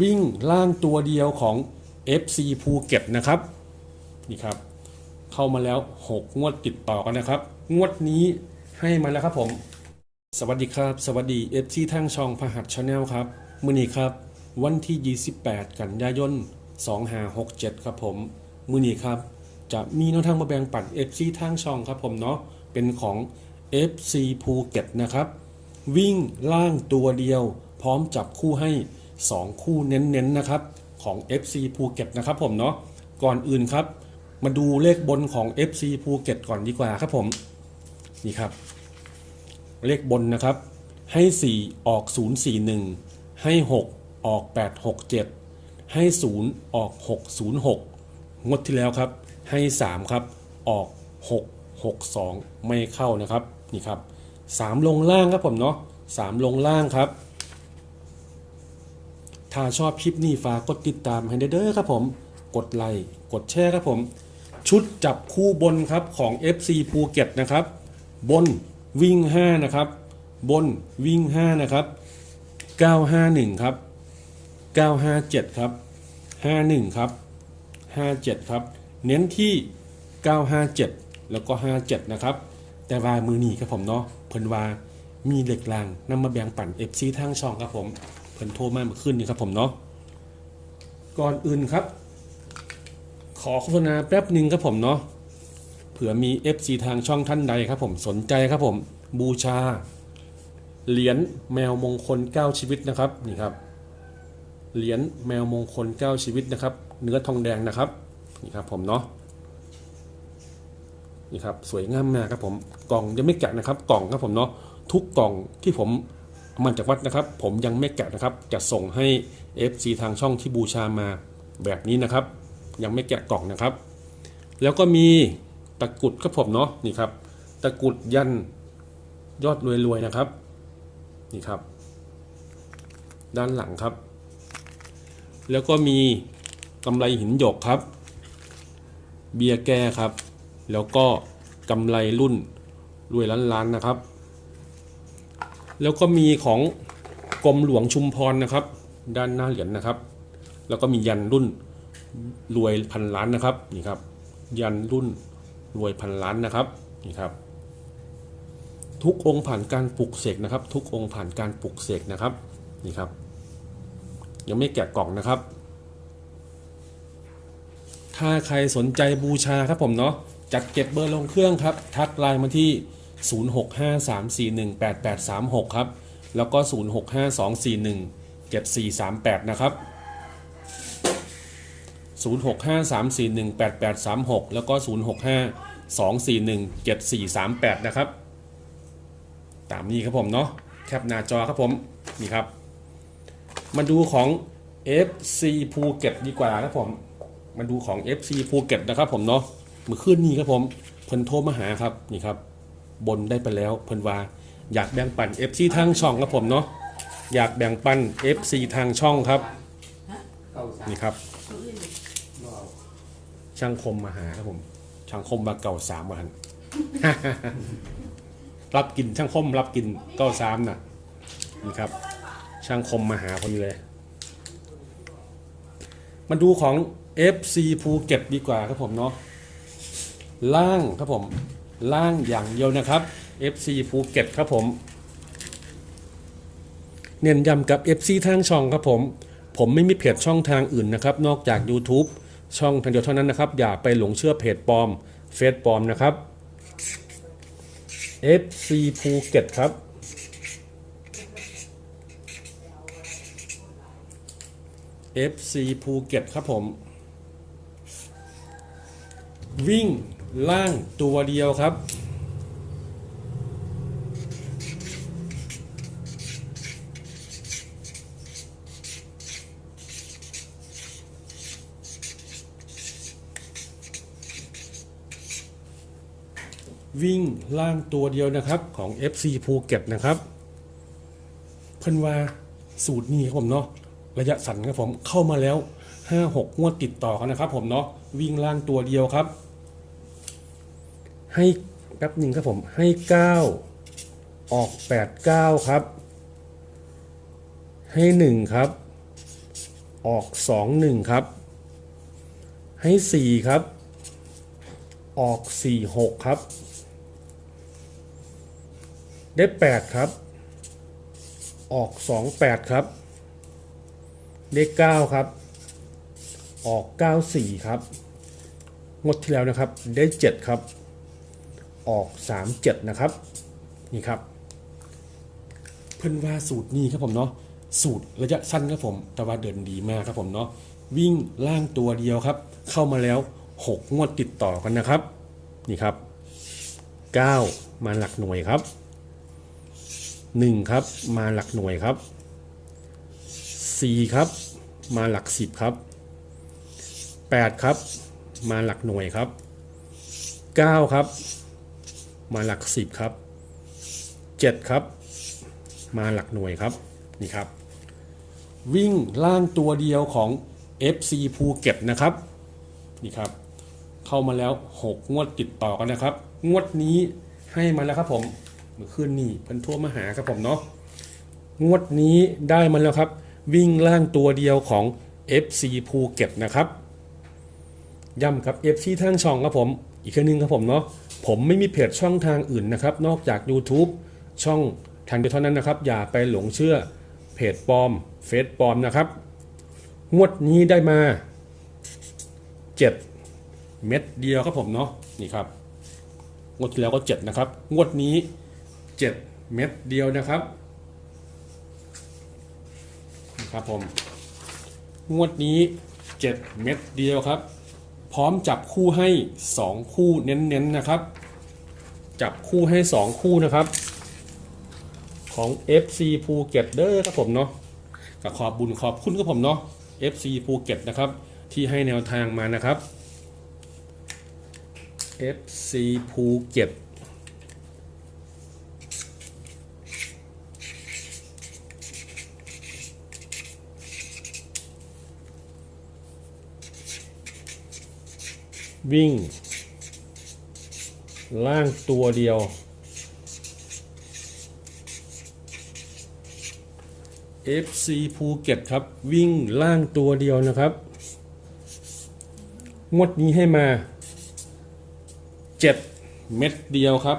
วิ่งล่างตัวเดียวของ FC ภูเก็ตนะครับนี่ครับ เข้ามาแล้ว 6 งวดติดต่อกันนะครับ งวดนี้ให้มาแล้วครับผม สวัสดีครับ สวัสดี FC ทางช่องพหัสชาแนลครับมื้อนี้ครับ วันที่ 28 กันยายน2567 ครับผมมื้อนี้ครับ จะมีแนวทางมาแบ่งปัน FC ทางช่องครับผมเนาะเป็นของ FC ภูเก็ตนะครับ วิ่งล่างตัวเดียว พร้อมจับคู่ให้ 2 คู่เน้นๆนะครับของ FC ภูเก็ตนะครับผมเนาะก่อนอื่นครับ มาดูเลขบนของ FC ภูเก็ตก่อนดีกว่าครับผมนี่ครับ เลขบนนะครับ ให้ 4 ออก 041 ให้ 6 ออก 867 ให้ 0 ออก 606 งดที่แล้วครับ ให้ 3 ครับ ออก 662 ไม่เข้านะครับนี่ครับ 3 ลงล่างครับผมเนาะ3 ลงล่างครับ ถ้าชอบคลิปนี้ฝากกดติดตามให้เด้อครับผม กดไลค์กดแชร์ครับผม ชุดจับคู่บนครับของ FC ภูเก็ตนะครับ บนวิ่ง 5 นะครับ บนวิ่ง 5 นะครับ 951 ครับ 957 ครับ 51 ครับ 57 ครับ เน้นที่ 957 แล้วก็ 57 นะครับ แต่ว่ามือนี้ครับผมเนาะเพิ่นว่ามีเหล็กรางนำมาแบ่งปัน FC ทางช่องครับผม เพิ่นโทรมาเมื่อคืนนี้ครับผมเนาะก่อนอื่นครับ ขอโฆษณาแป๊บหนึ่งครับผมเนาะเผื่อมี FC ทางช่องท่านใดครับผมสนใจครับผมบูชา เหรียญแมวมงคล 9 ชีวิตนะครับนี่ครับเหรียญแมวมงคล 9 ชีวิตนะครับ เนื้อทองแดงนะครับนี่ครับผมเนาะนี่ครับสวยงามมากครับผมกล่องยังไม่แกะนะครับ กล่องครับผมเนาะทุกกล่องที่ผม มันจากวัดนะครับ ผมยังไม่แกะนะครับ จะส่งให้ FC ทางช่องที่บูชามาแบบนี้นะครับ ยังไม่แกะกล่องนะครับ แล้วก็มีตะกุดครับผมเนาะนี่ครับ ตะกุดยันยอดรวยๆนะครับ นี่ครับ ด้านหลังครับ แล้วก็มีกำไรหินหยกครับ เบียร์แก้ครับ แล้วก็กำไรรุ่นรวยล้านๆนะครับ แล้วก็มีของกรมหลวงชุมพรนะครับ ด้านหน้าเหรียญนะครับ แล้วก็มียันรุ่นรวยพันล้านนะครับนี่ครับ ยันรุ่นรวยพันล้านนะครับนี่ครับ ทุกองค์ผ่านการปลุกเสกนะครับ ทุกองค์ผ่านการปลุกเสกนะครับนี่ครับ ยังไม่แกะกล่องนะครับ ถ้าใครสนใจบูชาครับผมเนาะจัดเก็บเบอร์ลงเครื่องครับ ทักไลน์มาที่ 0653418836 ครับ แล้วก็ 0652417438 นะครับ 0653418836 แล้วก็ 0652417438 นะครับ ตามนี้ครับผมเนาะ แคปหน้าจอครับผม นี่ครับ มาดูของ FC ภูเก็ตดีกว่าครับผม มาดูของ FC ภูเก็ตนะครับผมเนาะเมื่อคืนนี้ครับผมเพิ่นโทรมาหาครับ นี่ครับ บนได้ไปแล้วเพิ่นว่าอยากแบ่งปัน FC ทางช่องครับผมเนาะอยากแบ่งปัน FC ทางช่องครับนี่ครับ ช่างคมมาหาครับผม ช่างคมมาเก่าสามวันรับกินช่างคมรับกินเก้าสามน่ะนี่ครับ ช่างคมมาหาคนนี้เลยมาดูของ FC ภูเก็ตดีกว่าครับผมเนาะล่างครับผม ล่างอย่างเดียวนะครับ FC ภูเก็ตครับผม เน้นย้ำกับ FC ทางช่องครับผม ผมไม่มีเพจช่องทางอื่นนะครับ นอกจาก YouTube ช่องทางเดียวเท่านั้นนะครับ อย่าไปหลงเชื่อเพจปลอม เฟซปลอมนะครับ FC ภูเก็ตครับ FC ภูเก็ตครับผม วิ่ง ล่างตัวเดียวครับ วิ่งล่างตัวเดียวนะครับของ FC ภูเก็ตนะครับเพิ่นว่าสูตรนี้ครับผมเนาะระยะสั้นครับผมเข้ามาแล้ว 5-6งวดติดต่อกันนะครับผมเนาะวิ่งล่างตัวเดียวครับ ให้แป๊บหนึ่งครับผมให้ 9 ออก 8 9 ครับ ให้ 1 ครับ ออกสองหนึ่งครับ ให้สี่ครับ ออกสี่หกครับ ได้แปดครับ ออกสองแปดครับ ได้เก้าครับ ออกเก้าสี่ครับงดที่แล้วนะครับได้เจ็ดครับ ออกสามเจ็ดนะครับ นี่ครับ เพิ่นว่าสูตรนี้ครับผมเนาะสูตรระยะสั้นครับผม แต่ว่าเดินดีมากครับผมเนาะวิ่งล่างตัวเดียวครับ เข้ามาแล้ว 6 งวดติดต่อกันนะครับ นี่ครับ 9 มาหลักหน่วยครับ 1 ครับ มาหลักหน่วยครับ4ครับ มาหลัก 10 ครับ 8 ครับ มาหลักหน่วยครับ 9 ครับ มาหลัก 10 ครับ 7 ครับ มาหลักหน่วยครับนี่ครับ วิ่งล่างตัวเดียวของ FC ภูเก็ตนะครับนี่ครับ เข้ามาแล้ว 6 งวดติดต่อกันนะครับ งวดนี้ให้มาแล้วครับผมเมื่อคืนนี้พันทั่วมาหาครับผมเนาะงวดนี้ได้มาแล้วครับ วิ่งล่างตัวเดียวของ FC ภูเก็ตนะครับย้ำครับ FC ทางช่องครับผม อีกครั้งนึงครับผมเนาะ ผมไม่มีเพจช่องทางอื่นนะครับ นอกจาก YouTube ช่องทางเดียวเท่านั้นนะครับ อย่าไปหลงเชื่อเพจปลอม เฟซปลอมนะครับ งวดนี้ได้มา 7 เม็ดเดียวครับผมเนาะนี่ครับ งวดที่แล้วก็ 7 นะครับ งวดนี้ 7 เม็ดเดียวนะครับนะครับผม งวดนี้ 7 เม็ดเดียวครับ พร้อมจับคู่ให้ 2 คู่เน้นๆนะครับ จับคู่ให้ 2 คู่นะครับ ของ FC ภูเก็ตเด้อครับผมเนาะกับขอบบุญขอบคุณครับผมเนาะ FC ภูเก็ตนะครับ ที่ให้แนวทางมานะครับ FC ภูเก็ต วิ่ง ล่างตัวเดียว FC ภูเก็ตครับ วิ่งล่างตัวเดียวนะครับ งวดนี้ให้มา 7 เม็ดเดียวครับ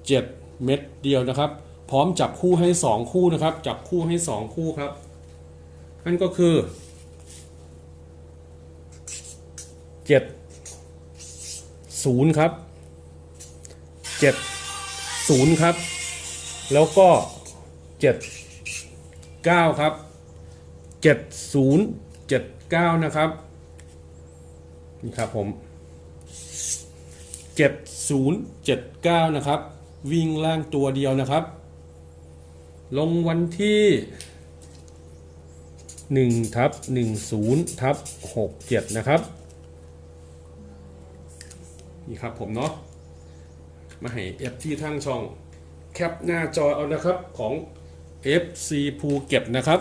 7 เม็ดเดียวนะครับ พร้อมจับคู่ให้ 2 คู่นะครับ จับคู่ให้ 2 คู่ครับ นั่นก็คือ 7 0ครับ7 0ครับ แล้วก็7 9ครับ7079นะครับนี่ครับผม7079นะครับ วิ่งล่างตัวเดียวนะครับ ลงวันที่1ทับ10ทับ67 นะครับ นี่ครับผมเนาะมาให้ F ที่ทางช่องแคปหน้าจอเอานะครับของ FC ภูเก็ตนะครับ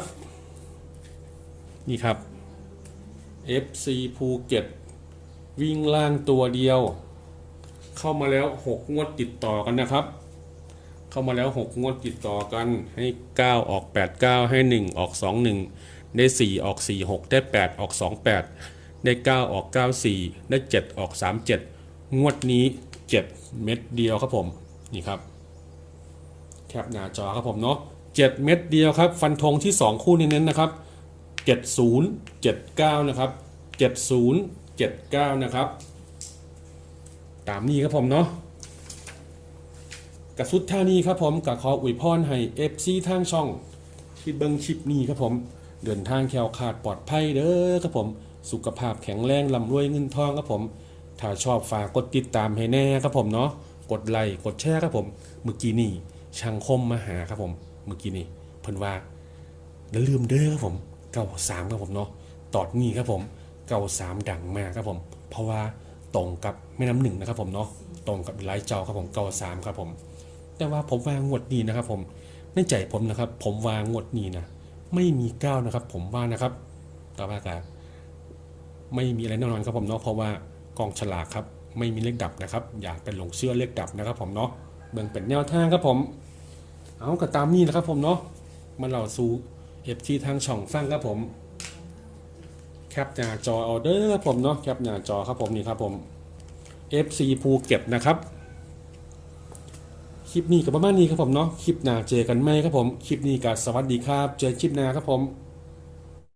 นี่ครับ FC ภูเก็ตวิ่งล่างตัวเดียว เข้ามาแล้ว 6 งวดติดต่อกันนะครับ เข้ามาแล้ว 6 งวดติดต่อกันให้ 9 ออก 8 9 ให้ 1 ออก 2 1 ได้ 4 ออก 4 6 ได้ 8 ออก 2 8 ได้ 9 ออก 9 4 ได้ 7 ออก 3 7 งวดนี้7เม็ดเดียวครับผมนี่ครับแคปหน้าจอครับผมเนาะ7เม็ดเดียวครับ ฟันธงที่ 2 คู่เน้นๆนะครับ 70 79 นะครับ 70 79 นะครับ ตามนี้ครับผมเนาะกระสุดท่านี้ครับผมกับขออวยพรให้ FC ทางช่องที่เบิ้งคลิปนี้ครับผม เดินทางแคล้วคลาดปลอดภัยเด้อครับผม สุขภาพแข็งแรงลำรวยเงินทองครับผม ถ้าชอบฝากกดติดตามให้แน่ครับผมเนาะกดไลค์กดแชร์ครับผมเมื่อกี้นี่ช่างคมมาหาครับผมเมื่อกี้นี่เพิ่นว่าอย่าลืมเด้อครับผมเก้าสามครับผมเนาะตอดนี้ครับผมเก้าสามดังมากครับผม เพราะว่าตรงกับแม่น้ำหนึ่งนะครับผมเนาะตรงกับไลฟ์เจ้าครับผมเก้าสามครับผม แต่ว่าผมวางงวดนี้นะครับผมในใจผมนะครับ ผมวางงวดนี้นะไม่มีเก้านะครับ ผมว่านะครับแต่ว่าการไม่มีอะไรแน่นอนครับผมเนาะเพราะว่า กองฉลากครับไม่มีเลขดับนะครับ อย่าไปหลงเชื่อเลขดับนะครับผมเนาะเบิ่งเป็นแนวทางครับผม เอาก็ตามนี้นะครับผมเนาะมาเล่าสู่เอฟทีทางช่องฟังครับผมแคปหน้าจอออเดอร์ครับผมเนาะแคปหน้าจอครับผมนี่ครับผม FC ภูเก็ตนะครับคลิปนี้กับประมาณนี้ครับผมเนาะคลิปหน้าเจอกันไหมครับผมคลิปนี้กับสวัสดีครับ เจอคลิปหน้าครับผม